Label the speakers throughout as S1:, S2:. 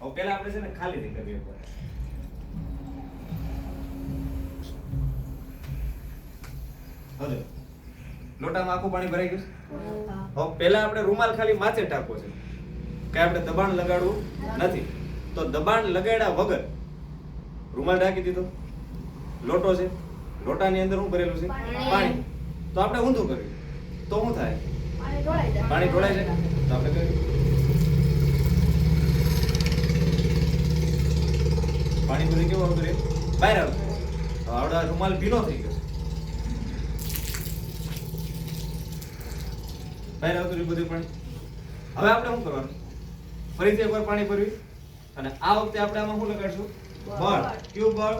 S1: હવે પહેલા આપણે છે ને ખાલી થી કરીએ. હવે લોટામાં આખું પાણી ભરાઈ ગયું હવે પહેલા આપણે રૂમાલ ખાલી માથે ટાંકવો છે. કે આપણે દબાણ લગાડવું નથી. તો દબાણ લગાડ્યા વગર રૂમાલ ઢાંકી દીધો. લોટો છે. લોટાની અંદર શું ભરેલું છે?
S2: પાણી.
S1: તો આપણે ઊંધું કર્યું. તો શું થાય?
S2: પાણી જાય.
S1: ઢોળાય છે તો આપણે કર્યું. પાણી બધું કેવું આવતું રે? બહાર આવતું આવડા રૂમાલ ભીનો થઈ ગયો. બહાર આવતું રહ્યું બધું પાણી? હવે આપણે શું કરવાનું? ફરીથી એકવાર પાણી ભરવી. અને આ વખતે આપણે આમાં શું લગાડશું? બળ. ક્યુ બળ?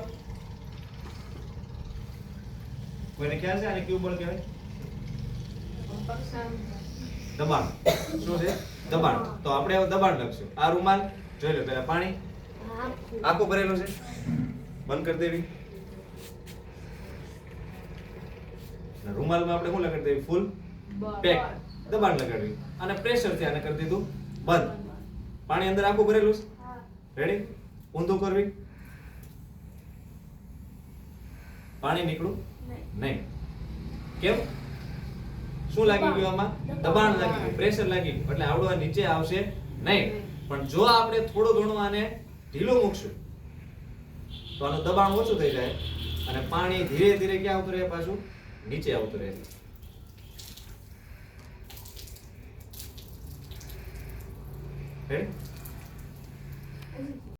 S1: કોઈને ખ્યાલ છે આને ક્યુ બળ કહેવાય? દબાણ. શું છે? દબાણ. તો આપણે દબાણ લખશું. આ રૂમાલ જોઈ લો પહેલા પાણી. આખું ભરેલું છે. બંધ કરી દેવી. રૂમાલમાં આપણે શું લગાડી દેવી? ફૂલ પેક. દબાણ લગાડવી. અને પ્રેશરથી આને કરી દીધું. બંધ. પાણી અંદર આખું ભરેલું છે? રેડી ઊંધું કરવી. પાણી નીકળું? નહીં. કેમ? શું લાગી ગયું આમાં? દબાણ. લાગી ગયું. પ્રેશર લાગી ગયું. એટલે આવડો નીચે આવશે નહીં. પણ જો આપણે થોડું ઘણું આને ઢીલું મૂકશું. તો આનું દબાણ ઓછું થઈ જાય અને પાણી ધીરે ધીરે ક્યાં આવતું રહે પાછું? નીચે ઉતરે છે